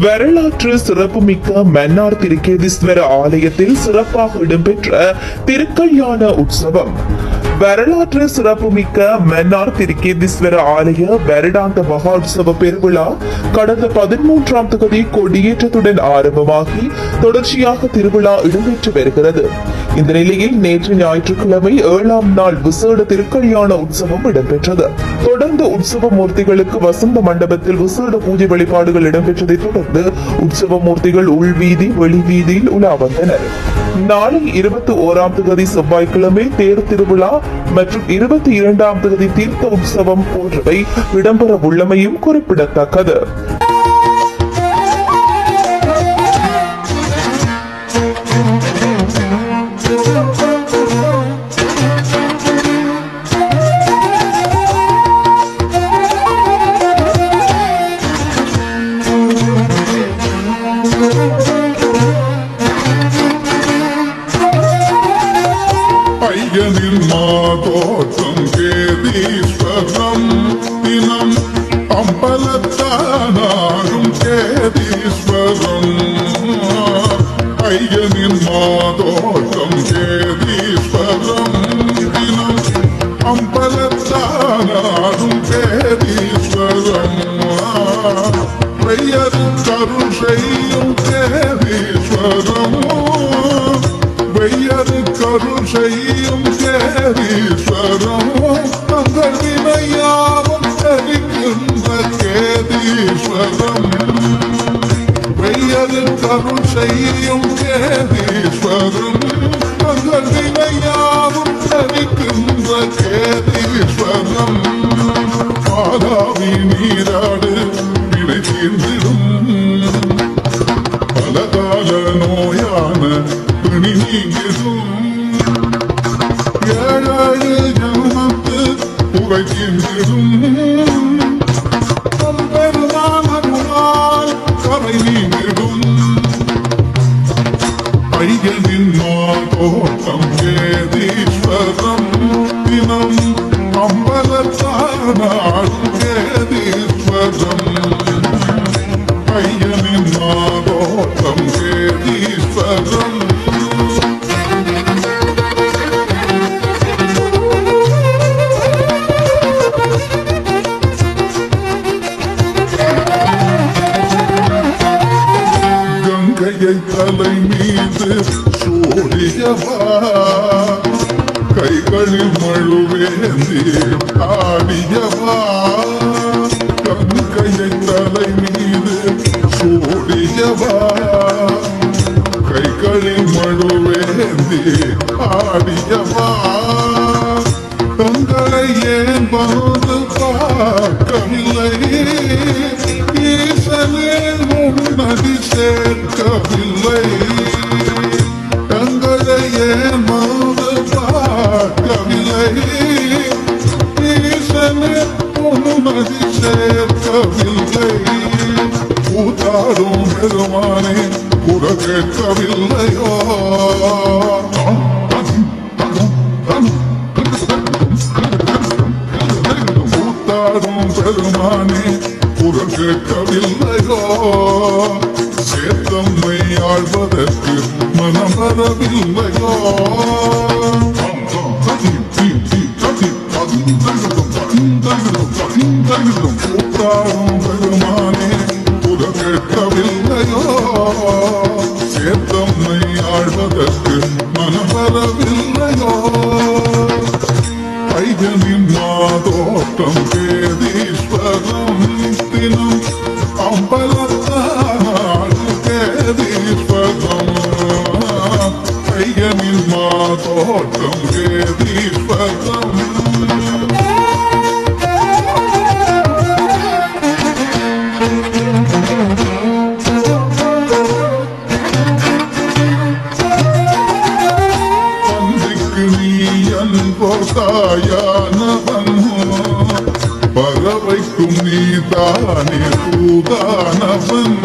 வரலாற்று சிறப்புமிக்க மன்னார் திருக்கேதீஸ்வர ஆலயத்தில் சிறப்பாக இடம்பெற்ற திருக்கல்யாண உற்சவம். வரலாற்று சிறப்புமிக்க மன்னார் திருக்கேதீஸ்வர ஆலய வருடாந்த மகோத்சவ பெருவிழா கடந்த பதிமூன்றாம் தொகுதி கொடியேற்றத்துடன் ஆரம்பமாகி தொடர்ச்சியாக திருவிழா இடம்பெற்று வருகிறது. இந்த நிலையில் நேற்று ஞாயிற்றுக்கிழமை ஏழாம் நாள் விசேட திருக்கல்யாண உற்சவம் இடம்பெற்றது. தொடர்ந்து உற்சவ மூர்த்திகளுக்கு வசந்த மண்டபத்தில் விசேட பூஜை வழிபாடுகள் இடம்பெற்றதைத் தொடர்ந்து உற்சவ மூர்த்திகள் உள்வீதி வெளிவீதியில் உலா வந்தனர். நாளை இருபத்தி ஓராம் தேதி செவ்வாய்க்கிழமை தேர் திருவிழா மற்றும் இருபத்தி இரண்டாம் தேதி தீர்த்த உற்சவம் போன்றவை இடம்பெற உள்ளமையும் குறிப்பிடத்தக்கது. ഭാഗ്യനിൽമാഘോഷം കേതീശ്വരം ദിനം അമ്പലത്താനാകും കേതീശ്വരം അയ്യനിൽമാഘോഷം കേതീശ്വരം ദിനം അമ്പലത്താനാകും കേതീശ്വരം പ്രിയരും കരുഷയും കേതീശ്വരമോ கருள் செய்யும் கேதீஸ்வரம் வெய்யரு கருள் செய்யும் கேதீஸ்வரம் தங்கள் வினையாவும் தெரிக்கின்ற கேதீஸ்வரம் வெய்யரு கருள் செய்யும் கேதீஸ்வரம் தங்கள் வினையாவும் தெரிக்கின்ற கேதீஸ்வரம் மாதாவி நீராடு வினை தீர்ந்திடும் பலகால நோயான பிணி நீங்கிடும் ஏழாழு ஜன்மத்து புகை தீர்ந்திடும் பெருமானால் கரை நீங்கிடும் ஐயனின் மாதோட்டம் கேதீஸ்வரம் தினம் அம்பலத்தானாடும் கேதீஸ்வரம் ஐயனின் மாதோட்டம் கேதீஸ்வரம் கங்கையை தலை மீது சூரியவா? கைகளில் மழுவேந்தி ஆடியவா கங்கையை தலை மீது சூடியவா கைகளில் மழுவேந்தி ஆடியவா தங்களை ஏன் வந்து பார்க்கவில்லை? ஈசனே உன்னதி சேர்க்கவில்லை. தங்களை ஏன் வந்து பார்க்கவில்லை. ஈசனே உன்னதி சேர்க்கவில்லை. கூத்தாடும் பெருமானே கூட கேட்கவில்லையோ? குரல் கேட்கவில்லையோ சேத்தம்மை ஆழ்வதற்கு மனம் வரவில்லையோ? கூத்தாடும் பெருமானே குரல் கேட்கவில்லையோ சேத்தம்மை ஆழ்வதற்கு மனம் வரவில்லை ஐயனின் மாதோட்டம் கேதீஸ்வரம் பந்திக்கு நீ அன்போதாயானவன் பறவைக்கும் நீ தானே தூதானவன்